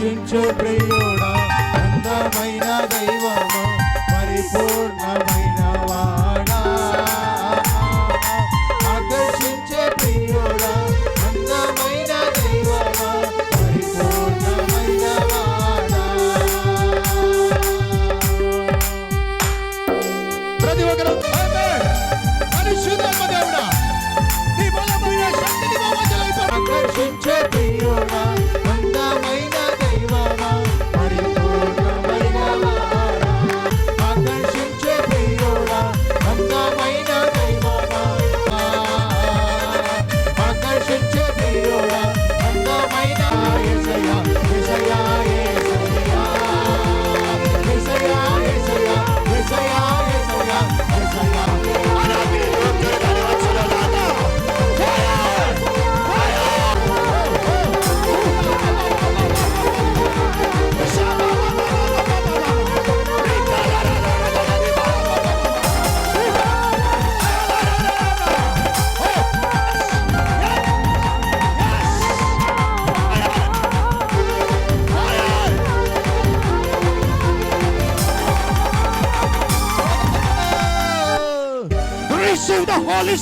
Sincho Preyor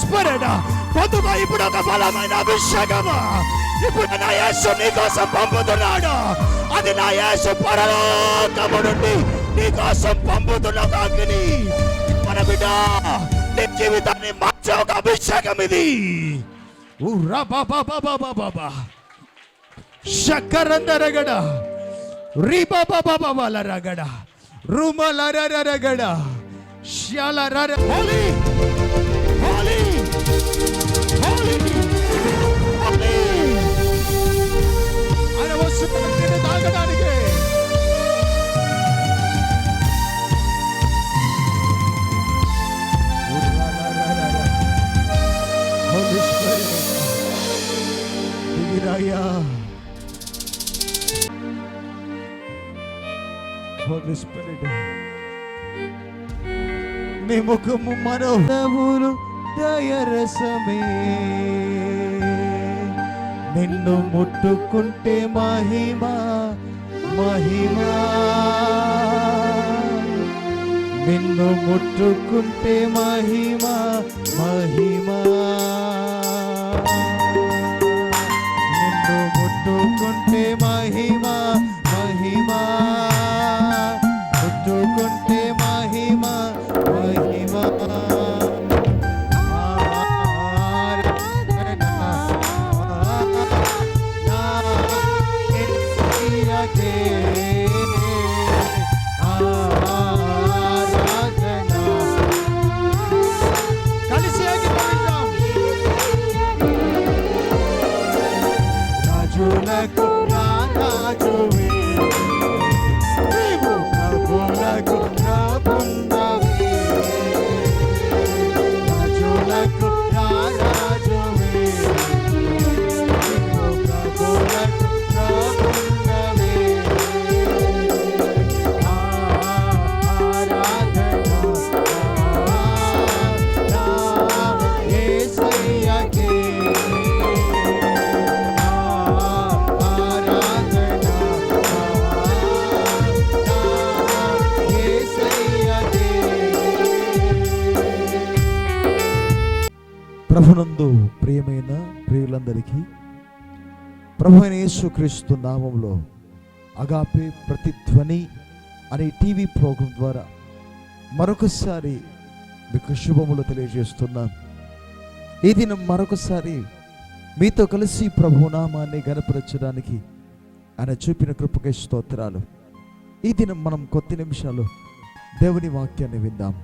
Spirit. పొందుకో ఇప్పుడు ఒక బలమైన అభిషేకము. ఇప్పుడు నా యేసు నీకోసం పంపుతున్నాడు. అది నా యేసు పరలోకము నుండి నీకోసం పంపుతున్న ఒక అగ్ని. మన బిడ్డ నీ జీవితాన్ని మార్చే ఒక అభిషేకం ఇది. ఉర్రా బాబా బాబా బాబా శక్కరందరగడ రీబా బాబా బాబాల రగడ. రుమల రగడ. శ్యాల రర అయ్యా Holy Spirit. నీ ముఖము మనోహరములు దయరసమే నిన్ను ముట్టుకుంటే మహిమ మహిమ. నిన్ను ముట్టుకుంటే మహిమ మహిమా. యేసుక్రీస్తు నామంలో అగాపే ప్రతిధ్వని అనే టీవీ ప్రోగ్రాం ద్వారా మరొకసారి మీకు శుభములు తెలియజేస్తున్నాం. ఈ దినం మరొకసారి మీతో కలిసి ప్రభునామాన్ని గనపరచడానికి ఆయన చూపిన కృపకే స్తోత్రాలు. ఈ దినం మనం కొద్ది నిమిషాలు దేవుని వాక్యాన్ని విందాం.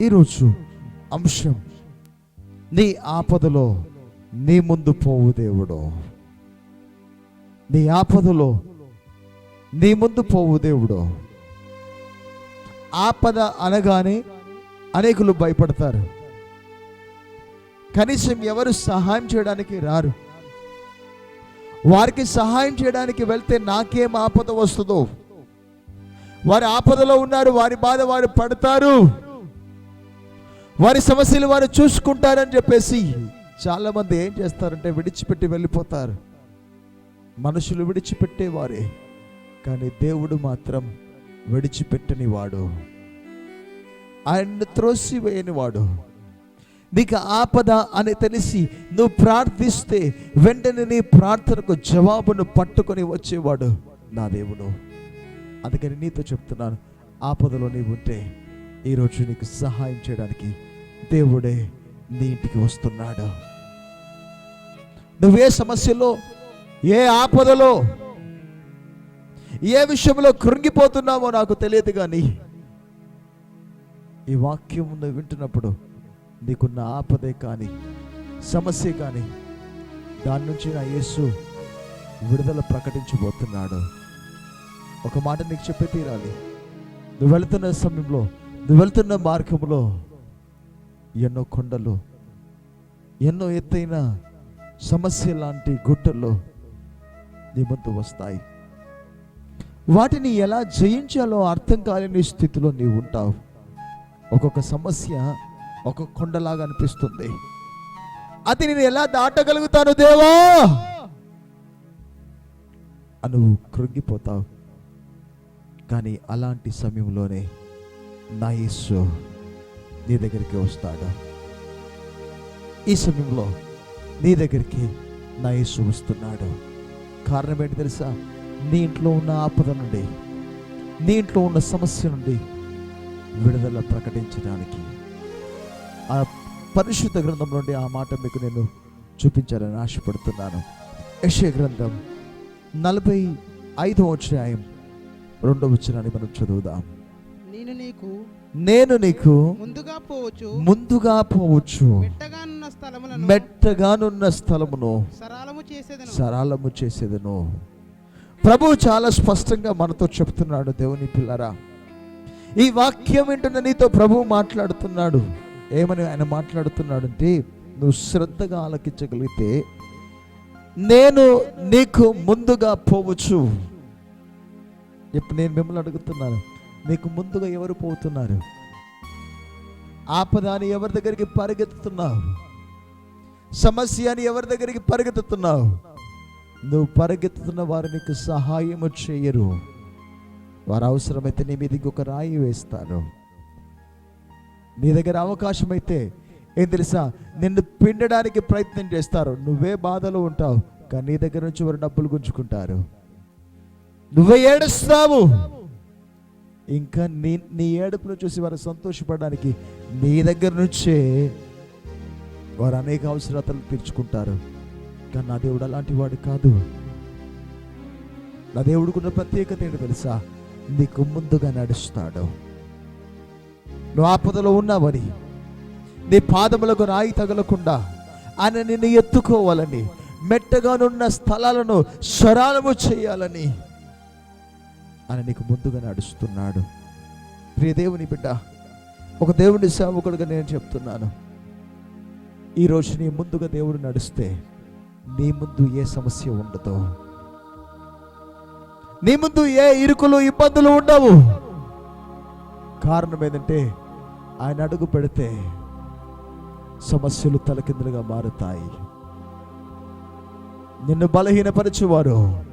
ఈరోజు అంశం నీ ఆపదలో నీ ముందు పోవు దేవుడో. నీ ఆపదలో నీ ముందు పోవు దేవుడు. ఆపద అనగానే అనేకులు భయపడతారు. కనీసం ఎవరు సహాయం చేయడానికి రారు. వారికి సహాయం చేయడానికి వెళ్తే నాకేం ఆపద వస్తుందో. వారి ఆపదలో ఉన్నారు వారి బాధ వారు పడతారు. వారి సమస్యలు వారు చూసుకుంటారని చెప్పేసి చాలా మంది ఏం చేస్తారంటే విడిచిపెట్టి వెళ్ళిపోతారు. మనుషులు విడిచిపెట్టేవారే కానీ దేవుడు మాత్రం విడిచిపెట్టని వాడు ఆయన్ని త్రోసివేయని వాడు నీకు ఆపద అని తెలిసి నువ్వు ప్రార్థిస్తే వెంటనే నీ ప్రార్థనకు జవాబును పట్టుకొని వచ్చేవాడు నా దేవుడు. అందుకని నీతో చెప్తున్నాను ఆపదలో నీవు ఉంటే ఈరోజు నీకు సహాయం చేయడానికి దేవుడే నీ ఇంటికి వస్తున్నాడు. నువ్వే సమస్యలో ఏ ఆపదలో ఏ విషయంలో కృంగిపోతున్నామో నాకు తెలియదు కానీ ఈ వాక్యం వింటున్నప్పుడు నీకున్న ఆపదే కానీ సమస్య కానీ దాని నుంచి నా యేసు విడుదల ప్రకటించబోతున్నాడు. ఒక మాట నీకు చెప్పి తీరాలి. నువ్వు వెళుతున్న సమయంలో నువ్వు వెళ్తున్న మార్గంలో ఎన్నో కొండలు ఎన్నో ఎత్తైన సమస్య లాంటి గుట్టల్లో నీ ముందు వస్తాయి. వాటిని ఎలా జయించాలో అర్థం కాలేని స్థితిలో నీవు ఉంటావు. ఒక్కొక్క సమస్య ఒక కొండలాగా అనిపిస్తుంది. అది నేను ఎలా దాటగలుగుతాను దేవా? అను కృంగిపోతావు. కానీ అలాంటి సమయంలోనే నా యేసు నీ దగ్గరికి వస్తాడు. ఈ సమయంలో నీ దగ్గరికి నా యేసు వస్తున్నాడు. కారణం ఏంటి తెలుసా? నీ ఇంట్లో ఉన్న ఆపద నుండి నీ ఇంట్లో ఉన్న సమస్య నుండి విడుదల ప్రకటించడానికి. ఆ పరిశుద్ధ గ్రంథం నుండి ఆ మాట మీకు నేను చూపించాలని ఆశపడుతున్నాను. యశ గ్రంథం నలభై ఐదవ అధ్యాయం రెండవ వచనాన్ని మనం చదువుదాం. నేను నీకు నేను నీకు ముందుగా పోవచ్చు ముందుగా పోవచ్చు. మెట్టగానున్న స్థలమును చేసేదను సరళము చేసేదను. ప్రభు చాలా స్పష్టంగా మనతో చెప్తున్నాడు దేవుని పిల్లరా. ఈ వాక్యం వింటున్న నీతో ప్రభు మాట్లాడుతున్నాడు. ఏమని ఆయన మాట్లాడుతున్నాడు అంటే నువ్వు శ్రద్ధగా ఆలకించగలిగితే నేను నీకు ముందుగా పోవచ్చు. ఇప్పుడు నేను మిమ్మల్ని అడుగుతున్నాను నీకు ముందుగా ఎవరు పోతున్నారు? ఆపదాని ఎవరి దగ్గరికి పరిగెత్తుతున్నావు? సమస్య అని ఎవరి దగ్గరికి పరిగెత్తుతున్నావు? నువ్వు పరిగెత్తుతున్న వారు నీకు సహాయము చేయరు. వారు అవసరమైతే నీ మీదకి ఒక రాయి వేస్తారు. నీ దగ్గర అవకాశం అయితే ఏం తెలుసా? నిన్ను పిండడానికి ప్రయత్నం చేస్తారు. నువ్వే బాధలో ఉంటావు కానీ నీ దగ్గర నుంచి వారు డబ్బులు గుంజుకుంటారు. నువ్వే ఏడుస్తావు. ఇంకా నీ నీ ఏడుపును చూసి వారు సంతోషపడడానికి నీ దగ్గర నుంచే వారు అనేక అవసరతలు తీర్చుకుంటారు. కానీ నా దేవుడు అలాంటి వాడు కాదు. నా దేవుడుకున్న ప్రత్యేకత ఏంటి తెలుసా? నీకు ముందుగా నడుస్తాడు. నువ్వు ఆపదలో ఉన్నావని నీ పాదములకు రాయి తగలకుండా ఆయన నిన్ను ఎత్తుకోవాలని మెట్టగానున్న స్థలాలను స్వరాలము చేయాలని ఆయన నీకు ముందుగా నడుస్తున్నాడు. ప్రియ దేవుని బిడ్డ ఒక దేవుని సేవకుడుగా నేను చెప్తున్నాను. ఈరోజు నీ ముందుగా దేవుడు నడిస్తే నీ ముందు ఏ సమస్య ఉండదు. నీ ముందు ఏ ఇరుకులు ఇబ్బందులు ఉండవు. కారణం ఏంటంటే ఆయన అడుగు పెడితే సమస్యలు తలకిందులుగా మారుతాయి. నిన్ను బలహీనపరచువారు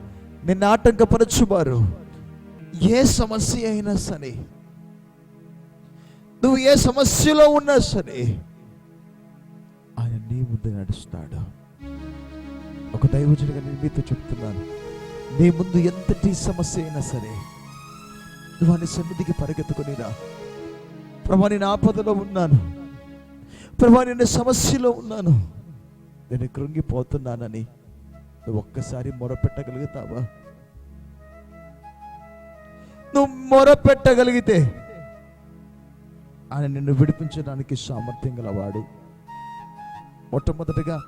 నిన్ను ఆటంకపరచువారు ఏ సమస్య అయినా సరే నువ్వు ఏ సమస్యలో ఉన్నా సరే నీ ముందు నడుస్తాడు. ఒక దైవజుడిగా నేను మీతో చెప్తున్నాను. నీ ముందు ఎంతటి సమస్య అయినా సరే నువ్వు ఆయన సన్నిధికి పరిగెత్తుకుని రా ప్రభా నేను ఆపదలో ఉన్నాను. ప్రభా నేను సమస్యలో ఉన్నాను. నేను కృంగిపోతున్నానని నువ్వు ఒక్కసారి మొరపెట్టగలుగుతావా? నువ్వు మొరపెట్టగలిగితే ఆయన నిన్ను విడిపించడానికి సామర్థ్యం గలవాడు. మొట్టమొదటిగా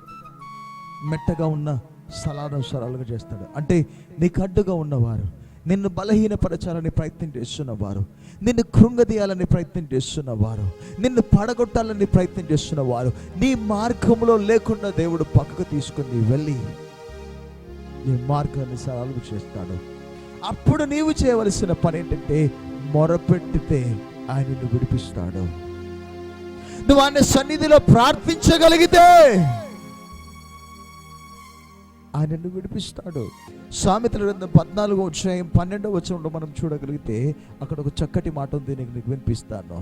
మెట్టగా ఉన్న స్థలానుసరాలుగా చేస్తాడు. అంటే నీకు అడ్డుగా ఉన్నవారు నిన్ను బలహీనపరచాలని ప్రయత్నం చేస్తున్నవారు నిన్ను కృంగదీయాలని ప్రయత్నం చేస్తున్నవారు నిన్ను పడగొట్టాలని ప్రయత్నం చేస్తున్నవారు నీ మార్గంలో లేకుండా దేవుడు పక్కకు తీసుకుని వెళ్ళి నీ మార్గాన్ని సరళం చేస్తాడు. అప్పుడు నీవు చేయవలసిన పని ఏంటంటే మొరపెట్టితే ఆయన విడిపిస్తాడు. నువ్వు ఆయన సన్నిధిలో ప్రార్థించగలిగితే ఆయన విడిపిస్తాడు. సామెతల రెండు పద్నాలుగో అధ్యాయం పన్నెండవ వచనంలో మనం చూడగలిగితే అక్కడ ఒక చక్కటి మాట ఉంది నీకు నీకు వినిపిస్తాను.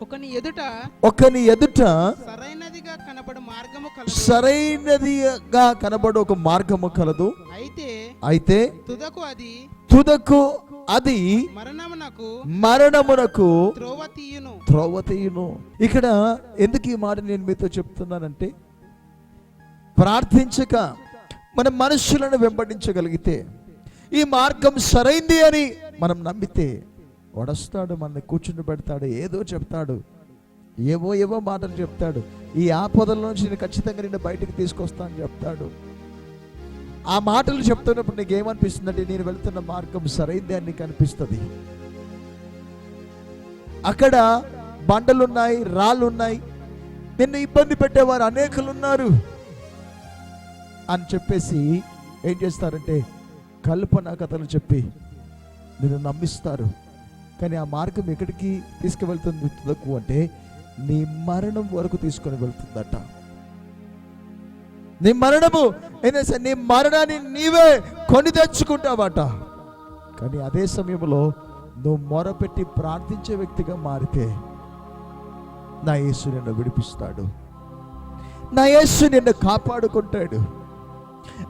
ఒకని ఎదుట ఒకని ఎదుట సరైనదిగా కనబడు మార్గము కలదు. సరైనదిగా కనబడు ఒక మార్గము కలదు. అయితే అయితే తుదకు అది తుదకు అది మరణమునకు మరణమునకు త్రోవ తీయును. త్రోవతీయును ఇక్కడ ఎందుకు ఈ మాట నేను మీతో చెప్తున్నానంటే ప్రార్థించక మన మనుషులను వెంబడించగలిగితే ఈ మార్గం సరైంది అని మనం నమ్మితే వడస్తాడు మనల్ని కూర్చుని పెడతాడు ఏదో చెప్తాడు. ఏవో ఏవో మాటలు చెప్తాడు. ఈ ఆపదల నుంచి నేను ఖచ్చితంగా నిన్ను బయటకు తీసుకొస్తా అని చెప్తాడు. ఆ మాటలు చెప్తున్నప్పుడు నీకు ఏమనిపిస్తుందంటే నేను వెళ్తున్న మార్గం సరైంది అని కనిపిస్తుంది అక్కడ బండలున్నాయి రాళ్ళున్నాయి. నిన్ను ఇబ్బంది పెట్టేవారు అనేకులు ఉన్నారు అని చెప్పేసి ఏం చేస్తారంటే కల్పన కథలు చెప్పి నిన్ను నమ్మిస్తారు. కానీ ఆ మార్గం ఎక్కడికి తీసుకువెళ్తుంది తుదకు అంటే నీ మరణం వరకు తీసుకొని వెళ్తుందట. నీ మరణము అయినా సరే నీ మరణాన్ని నీవే కొని తెచ్చుకుంటావట. కానీ అదే సమయంలో నువ్వు మొరపెట్టి ప్రార్థించే వ్యక్తిగా మారితే నా యేసు నిన్ను విడిపిస్తాడు. నా యేసు నిన్ను కాపాడుకుంటాడు.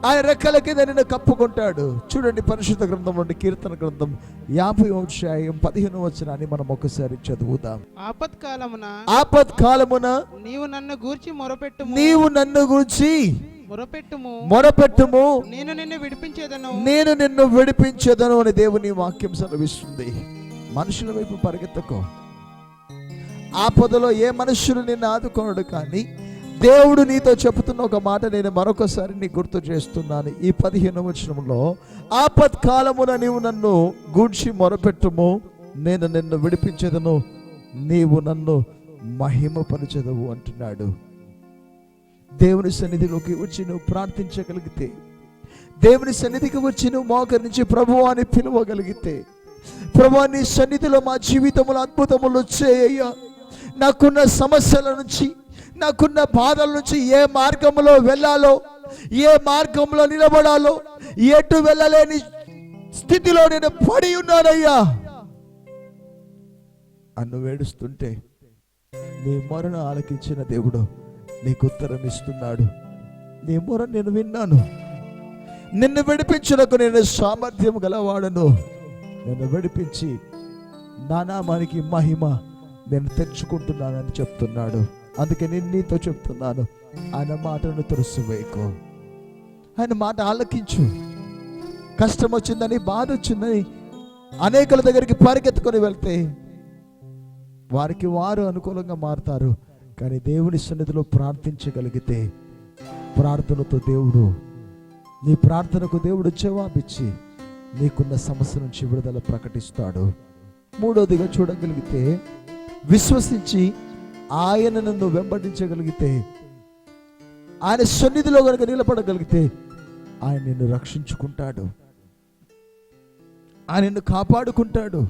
ఆయన రెక్కల కింద నిన్ను కప్పుకుంటాడు. చూడండి పరిశుద్ధ గ్రంథం నుండి కీర్తన గ్రంథం యాభై అధ్యాయం పదిహేను వచనాన్ని మనం ఒకసారి చదువుదాం. ఆపత్కాలమున ఆపత్ కాలమున నీవు నన్ను గూర్చి మొరపెట్టుము. నీవు నన్ను గురించి మొరపెట్టుము. మొరపెట్టుము. నేను నిన్ను విడిపించేదను. నేను నిన్ను విడిపించదను అని దేవుని వాక్యం సెలవిస్తుంది. మనుషుల వైపు పరిగెత్తకో. ఆపదలో ఏ మనుషులు నిన్ను ఆదుకోనడు కానీ దేవుడు నీతో చెబుతున్న ఒక మాట నేను మరొకసారి నీ గుర్తు చేస్తున్నాను. ఈ పదిహేను వచనంలో ఆపత్కాలమున నీవు నన్ను గూడ్చి మొరపెట్టుము. నేను నిన్ను విడిపించదను. నీవు నన్ను మహిమపరచదవు అంటున్నాడు. దేవుని సన్నిధిలోకి వచ్చి నువ్వు ప్రార్థించగలిగితే దేవుని సన్నిధికి వచ్చి నువ్వు మోకరించి ప్రభు అని పిలవగలిగితే ప్రభు నీ సన్నిధిలో మా జీవితంలో అద్భుతములు వచ్చేయ్యా నాకున్న సమస్యల నుంచి నాకున్న బాధల నుంచి ఏ మార్గంలో వెళ్ళాలో ఏ మార్గంలో నిలబడాలో ఎటు వెళ్ళలేని స్థితిలో నేను పడి ఉన్నానయ్యా. అన్ను వేడుస్తుంటే నీ మొరను ఆలకించిన దేవుడు నీకు ఉత్తరం ఇస్తున్నాడు. నీ మొర నేను విన్నాను. నిన్ను విడిపించుటకు నేను సామర్థ్యం గలవాడను. నిన్ను విడిపించి నానామానికి మహిమ నేను తెచ్చుకుంటున్నానని చెప్తున్నాడు. అందుకే నేను నీతో చెప్తున్నాను. ఆయన మాటను తెలుసువేయకు ఆయన మాట ఆలకించు. కష్టం వచ్చిందని బాధ వచ్చిందని అనేకుల దగ్గరికి పరిగెత్తుకొని వెళ్తే వారికి వారు అనుకూలంగా మారుతారు. కానీ దేవుని సన్నిధిలో ప్రార్థించగలిగితే ప్రార్థనతో దేవుడు నీ ప్రార్థనకు దేవుడు జవాబిచ్చి నీకున్న సమస్య నుంచి విడుదల ప్రకటిస్తాడు. మూడోదిగా చూడగలిగితే విశ్వసించి ఆయనను నువ్వు వెంబడించగలిగితే ఆయన సన్నిధిలో కనుక నిలబడగలిగితే ఆయన నిన్ను రక్షించుకుంటాడు. ఆయన నిన్ను కాపాడుకుంటాడు.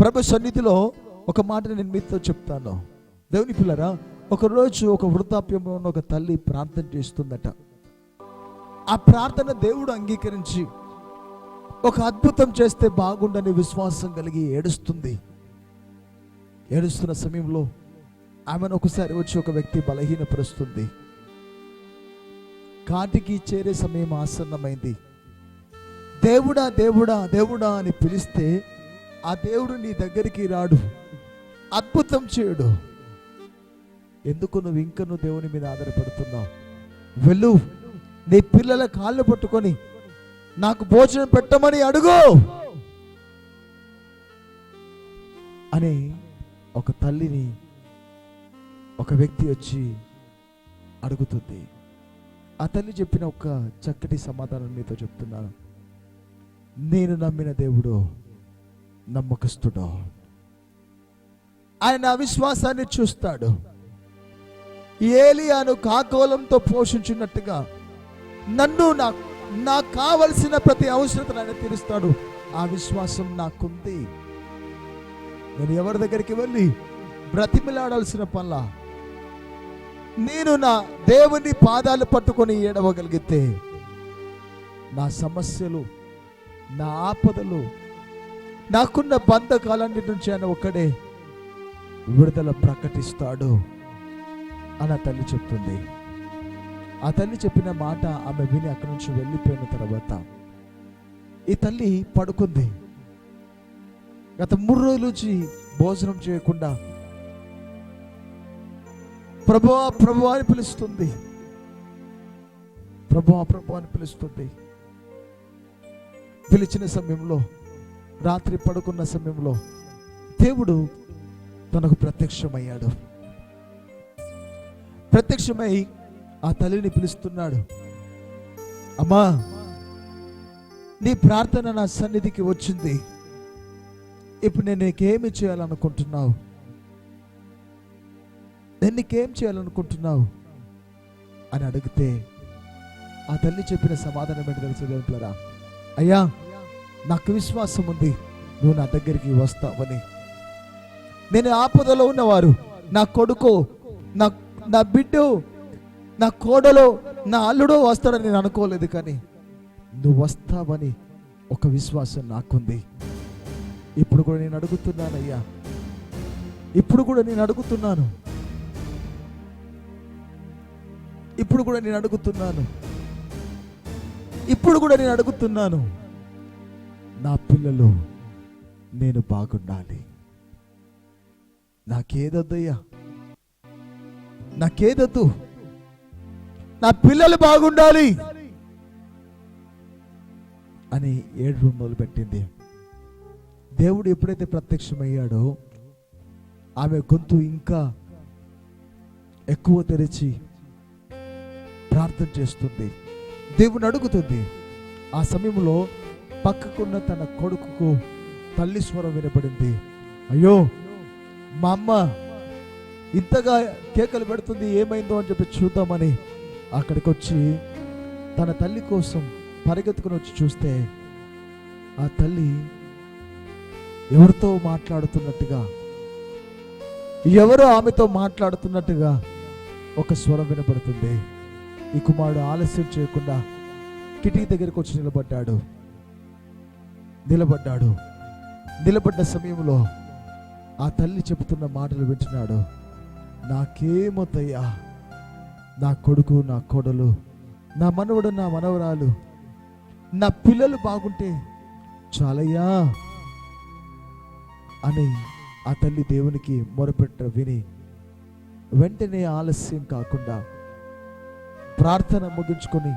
ప్రభు సన్నిధిలో ఒక మాట నేను మీతో చెప్తాను. దేవుని పిల్లరా ఒకరోజు ఒక వృద్ధాప్యంలో ఉన్న ఒక తల్లి ప్రార్థన చేస్తుందట. ఆ ప్రార్థన దేవుడు అంగీకరించి ఒక అద్భుతం చేస్తే బాగుండని విశ్వాసం కలిగి ఏడుస్తుంది. ఏడుస్తున్న సమయంలో ఆమెను ఒకసారి వచ్చి ఒక వ్యక్తి బలహీనపరుస్తుంది. కాటికి చేరే సమయం ఆసన్నమైంది. దేవుడా దేవుడా దేవుడా అని పిలిస్తే ఆ దేవుడు నీ దగ్గరికి రాడు. అద్భుతం చేయడు. ఎందుకు నువ్వు ఇంకా నువ్వు దేవుని మీద ఆధారపడుతున్నావు? వెళ్ళు. నీ పిల్లల కాళ్ళు పట్టుకొని నాకు భోజనం పెట్టమని అడుగు. అని ఒక తల్లిని ఒక వ్యక్తి వచ్చి అడుగుతుంది ఆ తల్లి చెప్పిన ఒక చక్కటి సమాధానం మీతో చెప్తున్నాను. నేను నమ్మిన దేవుడు నమ్మకస్తుడు. ఆయన అవిశ్వాసాన్ని చూస్తాడు. ఏలియాను కాకోలంతో పోషించినట్టుగా నన్ను నా నాకు కావలసిన ప్రతి అవసరతను ఆయన తీరుస్తాడు. ఆ విశ్వాసం నాకుంది. నేను ఎవరి దగ్గరికి వెళ్ళి బ్రతిమిలాడాల్సిన పనుల నేను నా దేవుని పాదాలు పట్టుకొని ఏడవగలిగితే నా సమస్యలు నా ఆపదలు నాకున్న బంధకాలన్నిటి నుంచి ఆయన ఒక్కడే విడుదల ప్రకటిస్తాడు అని ఆ తల్లి చెప్తుంది. ఆ తల్లి చెప్పిన మాట ఆమె విని అక్కడి నుంచి వెళ్ళిపోయిన తర్వాత ఈ తల్లి పడుకుంది. గత మూడు రోజుల నుంచి భోజనం చేయకుండా ప్రభువా ప్రభు అని పిలుస్తుంది. ప్రభువా ప్రభు అని పిలుస్తుంది. పిలిచిన సమయంలో రాత్రి పడుకున్న సమయంలో దేవుడు తనకు ప్రత్యక్షమయ్యాడు. ప్రత్యక్షమై ఆ తల్లిని పిలుస్తున్నాడు. అమ్మా నీ ప్రార్థన నా సన్నిధికి వచ్చింది. ఇప్పుడు నేను నీకేమి చేయాలనుకుంటున్నావు? నేను నీకేం చేయాలనుకుంటున్నావు? అని అడిగితే ఆ తల్లి చెప్పిన సమాధానం ఏంటి తెలుసు దేవులారా అయ్యా నాకు విశ్వాసం ఉంది. నువ్వు నా దగ్గరికి వస్తావని. నేను ఆపదలో ఉన్నవారు. నా కొడుకు నా నా బిడ్డు నా కోడలో నా అల్లుడో వస్తాడని నేను అనుకోలేదు కానీ నువ్వు వస్తావని ఒక విశ్వాసం నాకుంది. ఇప్పుడు కూడా నేను అడుగుతున్నానయ్యా. ఇప్పుడు కూడా నేను అడుగుతున్నాను. ఇప్పుడు కూడా నేను అడుగుతున్నాను. ఇప్పుడు కూడా నేను అడుగుతున్నాను. నా పిల్లలు నేను బాగుండాలి. నాకేదద్దయ్యా? నాకేదద్దు? నా పిల్లలు బాగుండాలి అని ఏడు మొదలు పెట్టింది దేవుడు ఎప్పుడైతే ప్రత్యక్షమయ్యాడో ఆమె గొంతు ఇంకా ఎక్కువ తెరిచి ప్రార్థన చేస్తుంది. దేవుని అడుగుతుంది ఆ సమయంలో పక్కకున్న తన కొడుకుకు తల్లి స్వరం వినపడింది అయ్యో మా అమ్మ ఇంతగా కేకలు పెడుతుంది ఏమైందో అని చెప్పి చూద్దామని అక్కడికి వచ్చి తన తల్లి కోసం పరిగెత్తుకుని వచ్చి చూస్తే ఆ తల్లి ఎవరితో మాట్లాడుతున్నట్టుగా ఎవరో ఆమెతో మాట్లాడుతున్నట్టుగా ఒక స్వరం వినపడుతుంది ఈ కుమారుడు ఆలస్యం చేయకుండా కిటికీ దగ్గరకు వచ్చి నిలబడ్డాడు. నిలబడ్డాడు. నిలబడ్డ సమయంలో ఆ తల్లి చెబుతున్న మాటలు వింటున్నాడు. నాకేమోతయ్యా నా కొడుకు నా కోడలు నా మనవడు నా మనవరాలు నా పిల్లలు బాగుంటే చాలయ్యా? అని ఆ తల్లి దేవునికి మొరపెట్ట విని వెంటనే ఆలస్యం కాకుండా ప్రార్థన ముగించుకొని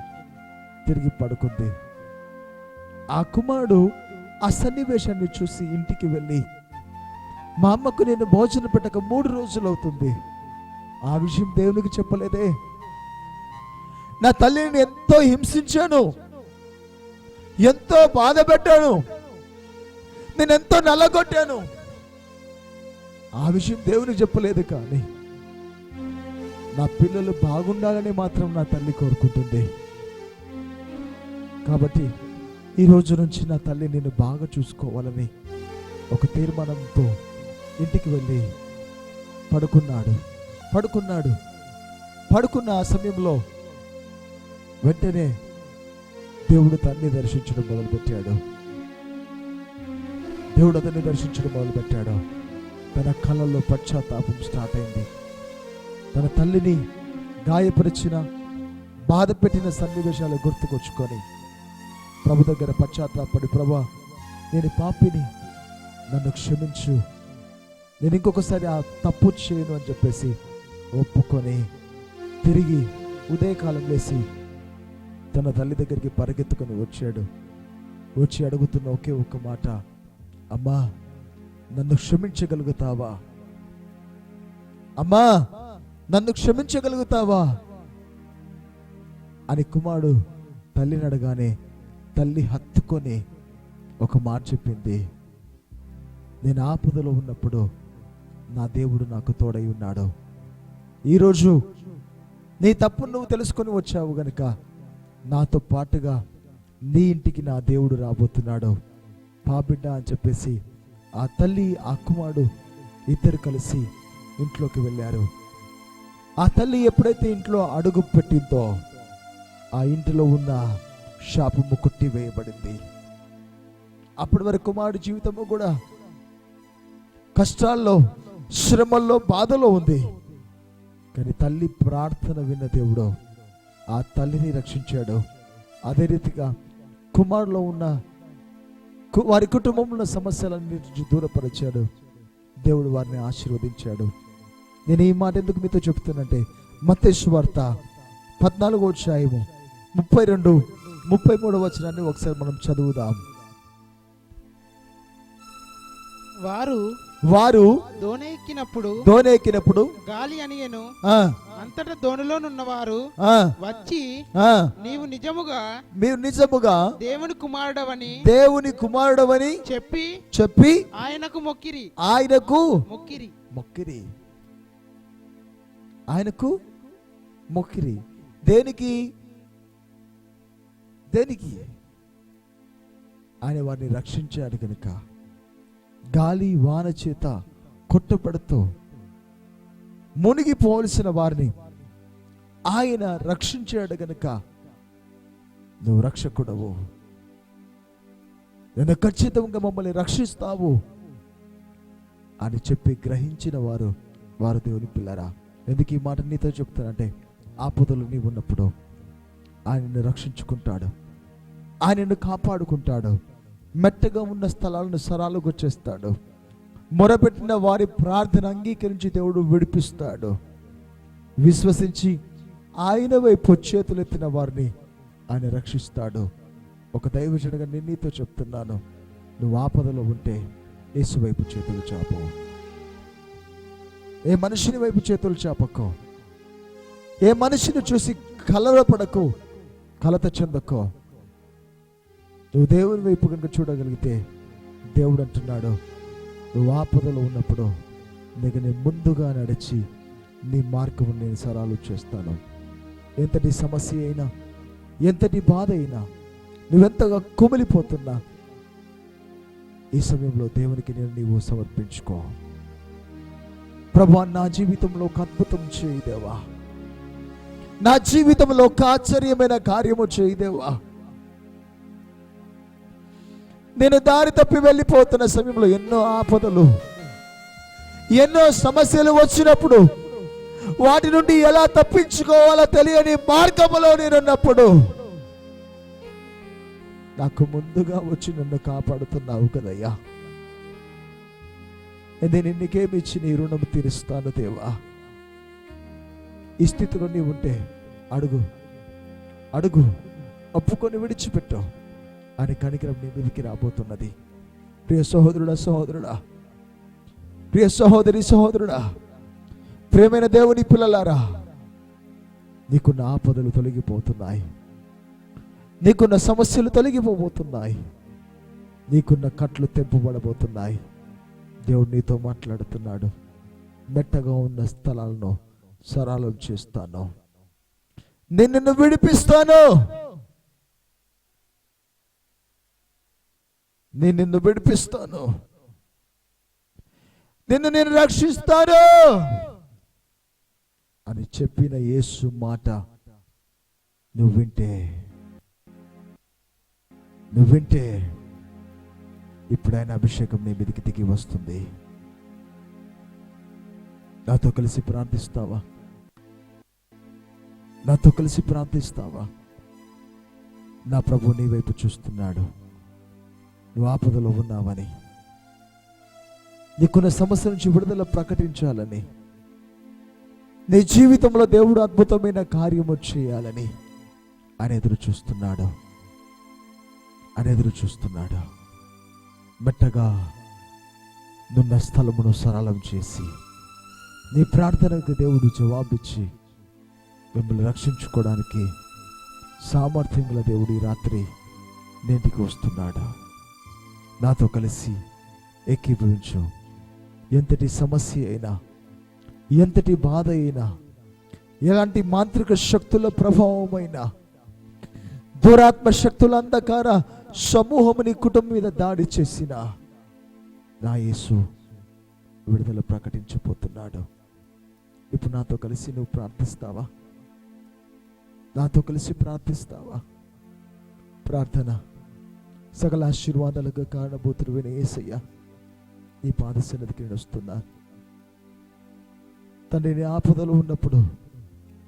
తిరిగి పడుకుంది. ఆ కుమారుడు ఆ సన్నివేశాన్ని చూసి ఇంటికి వెళ్ళి మా అమ్మకు నేను భోజనం పెట్టక మూడు రోజులు అవుతుంది. ఆ విషయం దేవునికి చెప్పలేదే. నా తల్లిని ఎంతో హింసించాను. ఎంతో బాధ పెట్టాను. నేను ఎంతో నల్లగొట్టాను. ఆ విషయం దేవునికి చెప్పలేదు కానీ నా పిల్లలు బాగుండాలని మాత్రం నా తల్లి కోరుకుంటుంది. కాబట్టి ఈ రోజు నుంచి నా తల్లి నేను బాగా చూసుకోవాలని ఒక తీర్మానంతో ఇంటికి వెళ్ళి పడుకున్నాడు. పడుకున్నాడు. పడుకున్న ఆ సమయంలో వెంటనే దేవుడు తన్ని దర్శించడం మొదలుపెట్టాడు. దేవుడు అతన్ని దర్శించడం మొదలుపెట్టాడు. తన కళ్ళల్లో పశ్చాత్తాపం స్టార్ట్ అయింది. తన తల్లిని గాయపరిచిన బాధ పెట్టిన సన్నివేశాలు గుర్తుకొచ్చుకొని ప్రభు దగ్గర పశ్చాత్తాపడి ప్రభా నేను పాపిని నన్ను క్షమించు. నేను ఇంకొకసారి ఆ తప్పు చేయను అని చెప్పేసి ఒప్పుకొని తిరిగి ఉదయకాలం లేచి తన తల్లి దగ్గరికి పరిగెత్తుకొని వచ్చాడు. వచ్చి అడుగుతున్న ఒకే ఒక్క మాట అమ్మా నన్ను క్షమించగలుగుతావా? అమ్మా నన్ను క్షమించగలుగుతావా? అని కుమారుడు తల్లిని అడగానే తల్లి హత్తుకొని ఒక మాట చెప్పింది. నేను ఆపదలో ఉన్నప్పుడు నా దేవుడు నాకు తోడై ఉన్నాడు. ఈరోజు నీ తప్పు నువ్వు తెలుసుకొని వచ్చావు గనుక నాతో పాటుగా నీ ఇంటికి నా దేవుడు రాబోతున్నాడు. పాబిడ్డ అని చెప్పేసి ఆ తల్లి ఆ కుమారుడు ఇద్దరు కలిసి ఇంట్లోకి వెళ్ళారు. ఆ తల్లి ఎప్పుడైతే ఇంట్లో అడుగు పెట్టిందో ఆ ఇంటిలో ఉన్న శాపము కొట్టి వేయబడింది అప్పటి వరకు కుమారుడు జీవితము కూడా కష్టాల్లో శ్రమల్లో బాధలో ఉంది. కానీ తల్లి ప్రార్థన విన్న దేవుడు ఆ తల్లిని రక్షించాడు. అదే రీతిగా కుమారులో ఉన్న కు- వారి కుటుంబంలో ఉన్న సమస్యలన్నిటి నుంచి దూరపరిచాడు. దేవుడు వారిని ఆశీర్వదించాడు. నేను ఈ మాట ఎందుకు మీతో చెప్తానంటే మత్తేసు వార్త పద్నాలుగో అధ్యాయము ముప్పై రెండు ముప్పై మూడో వచనాన్ని ఒకసారి మనం చదువుదాం. వారు వారు దోణెక్కినప్పుడు దోనెక్కినప్పుడు గాలి అనియను ఆ, అంతటా దోణిలోనున్నవారు ఆ, వచ్చి ఆ, నీవు నిజముగా మీరు నిజముగా దేవుని కుమారుడవని దేవుని కుమారుడవని చెప్పి చెప్పి ఆయనకు మొక్కిరి. ఆయనకు మొక్కిరి. మొక్కిరి. ఆయనకు మొక్కిరి. దేనికి? దేనికి? ఆయన వారిని రక్షించాడు కనుక గాలి వాన చేత కొట్టుపడుతూ మునిగిపోవలసిన వారిని ఆయన రక్షించాడు గనుక. నువ్వు రక్షకుడవు. నేను ఖచ్చితంగా మమ్మల్ని రక్షిస్తావు అని చెప్పి గ్రహించిన వారు వారు దేవుని పిల్లరా. ఎందుకు ఈ మాట నీతో చెప్తానంటే ఆపదలు నీ ఉన్నప్పుడు ఆయనను రక్షించుకుంటాడు. ఆయనను కాపాడుకుంటాడు. మెత్తగా ఉన్న స్థలాలను సరాలుగా చేస్తాడు మొరపెట్టిన వారి ప్రార్థన అంగీకరించి దేవుడు విడిపిస్తాడు. విశ్వసించి ఆయన వైపు చేతులెత్తిన వారిని ఆయన రక్షిస్తాడు. ఒక దైవజనుగా నేను నీతో చెప్తున్నాను. నువ్వు ఆపదలో ఉంటే యేసు వైపు చేతులు చాపు. ఏ మనిషిని వైపు చేతులు చాపకో? ఏ మనిషిని చూసి కలరపడకు కలత చెందకు? నువ్వు దేవుని వైపు కనుక చూడగలిగితే దేవుడు అంటున్నాడు నువ్వు ఆపదలో ఉన్నప్పుడు నీకు నేను ముందుగా నడిచి నీ మార్గం నేను సరాలు చేస్తాను. ఎంతటి సమస్య అయినా ఎంతటి బాధ అయినా నువ్వెంతగా కుమిలిపోతున్నా ఈ సమయంలో దేవునికి నేను నీవు సమర్పించుకో. ప్రభా నా జీవితంలో ఒక అద్భుతం చేయదేవా నా జీవితంలో ఒక ఆశ్చర్యమైన కార్యము చేయదేవా నేను దారి తప్పి వెళ్ళిపోతున్న సమయంలో ఎన్నో ఆపదలు ఎన్నో సమస్యలు వచ్చినప్పుడు వాటి నుండి ఎలా తప్పించుకోవాలో తెలియని మార్గములో నేనున్నప్పుడు నాకు ముందుగా వచ్చి నన్ను కాపాడుతున్నావు కదయ్యా. నేను నీకేమి ఇచ్చి నీ రుణం తీరుస్తాను దేవా? ఈ స్థితిలో నీవు ఉంటే అడుగు అడుగు ఒప్పుకొని విడిచిపెట్టు అని కనికరం నీ మీదకి రాబోతున్నది. ప్రియ సహోదరుడా సహోదరుడా ప్రియ సహోదరి సహోదరుడా ప్రేమైన దేవుని పిల్లలారా నీకున్న ఆపదలు తొలగిపోతున్నాయి. నీకున్న సమస్యలు తొలగిపోబోతున్నాయి. నీకున్న కట్లు తెంపబడబోతున్నాయి. దేవుడు నీతో మాట్లాడుతున్నాడు. మెట్టగా ఉన్న స్థలాలను సరాలం చేస్తాను. నిన్ను విడిపిస్తాను. నేను నిన్ను విడిపిస్తాను. నిన్ను నేను రక్షిస్తాను అని చెప్పిన యేసు మాట నువ్వు వింటే నువ్వు వింటే ఇప్పుడు ఆయన అభిషేకం నీ మీదకి దిగి వస్తుంది. నాతో కలిసి ప్రార్థిస్తావా? నాతో కలిసి ప్రార్థిస్తావా? నా ప్రభు నీ వైపు చూస్తున్నాడు. నువ్వు ఆపదలో ఉన్నావని. నీకున్న సమస్య నుంచి విడుదల ప్రకటించాలని. నీ జీవితంలో దేవుడు అద్భుతమైన కార్యము చేయాలని. ఆయన ఎదురు చూస్తున్నాడు. ఆయన ఎదురు చూస్తున్నాడు. మెట్టగా నున్న స్థలమును సరళం చేసి నీ ప్రార్థనకు దేవుడు జవాబిచ్చి మిమ్మల్ని రక్షించుకోవడానికి సామర్థ్యం గల దేవుడు ఈ రాత్రి నేటికి వస్తున్నాడు? నాతో కలిసి ఏకీభవించు. ఎంతటి సమస్య అయినా ఎంతటి బాధ అయినా ఎలాంటి మాంత్రిక శక్తుల ప్రభావమైనా దురాత్మ శక్తుల అంధకార సమూహము నీ కుటుంబం మీద దాడి చేసిన నా యేసు విడుదల ప్రకటించబోతున్నాడు. ఇప్పుడు నాతో కలిసి నువ్వు ప్రార్థిస్తావా? నాతో కలిసి ప్రార్థిస్తావా? ప్రార్థన సకల ఆశీర్వాదాలకు కారణభూతుడు వినేసయ్య నీ పాదశనదికి సన్నిధికి నేను వస్తున్నాను తండ్రి ఆపదలో ఉన్నప్పుడు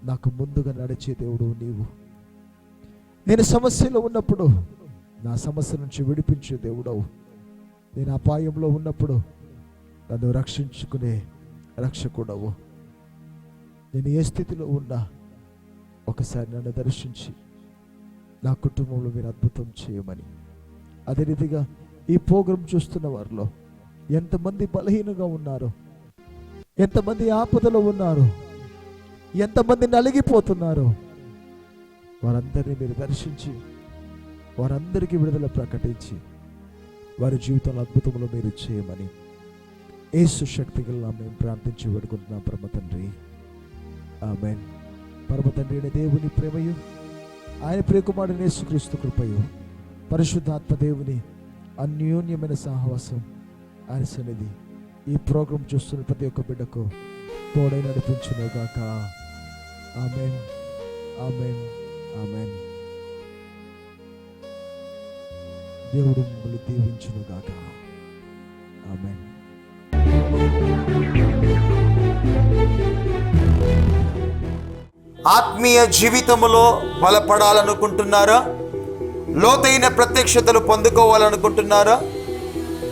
నాకు ముందుగా నడిచే దేవుడు నీవు. నేను సమస్యలో ఉన్నప్పుడు నా సమస్య నుంచి విడిపించే దేవుడవు. నేను అపాయంలో ఉన్నప్పుడు నన్ను రక్షించుకునే రక్షకుడవు. నేను ఏ స్థితిలో ఉన్నా ఒకసారి నన్ను దర్శించి నా కుటుంబంలో మీరు అద్భుతం చేయమని. అదే రీతిగా ఈ ప్రోగ్రాం చూస్తున్న వారిలో ఎంతమంది బలహీనంగా ఉన్నారో ఎంతమంది ఆపదలో ఉన్నారో ఎంతమంది నలిగిపోతున్నారో వారందరినీ మీరు దర్శించి వారందరికీ విడుదల ప్రకటించి వారి జీవితంలో అద్భుతములు మీరు చేయమని ఏసు శక్తి గల్లా మేము ప్రార్థించి వేడుకుంటున్నాం. పరమ తండ్రి. ఆమెన్. పరమ తండ్రి అయిన దేవుని ప్రేమయు ఆయన ప్రియకుమారుని యేసుక్రీస్తు కృపయు పరిశుద్ధాత్మ దేవుని అన్యోన్యమైన సహవాసం ఆయన సన్నిధి ఈ ప్రోగ్రాం చూస్తున్న ప్రతి ఒక్క బిడ్డకు తోడై నడిపించునుగాక. Amen amen. ఆమెన్. దేవుడు మిమ్మల్ని దీవించును గాక. ఆమెన్. ఆత్మీయ జీవితములో బలపడాలనుకుంటున్నారా? లోతైన ప్రత్యక్షతలు పొందుకోవాలనుకుంటున్నారా?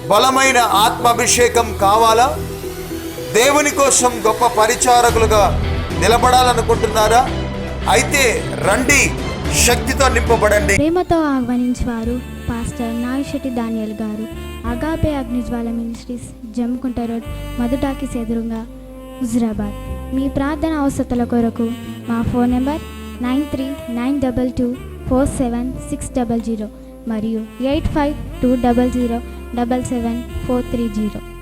బలమైన ఆత్మాభిషేకం కావాలా? దేవుని కోసం గొప్ప పరిచారకులుగా నిలబడాలనుకుంటున్నారా? అయితే రండి శక్తితో నింపబడండి. ప్రేమతో ఆహ్వానించేవారు పాస్టర్. శెట్టి దానియల్ గారు. Agape Agnijwala ministries Jamkunta road మధుటాకిస్ ఎదురుగా హుజరాబాద్. మీ ప్రార్థన అవసరతల కొరకు మా phone number nine three nine double two four seven six double zero మరియు eight five two double zero double seven four three zero.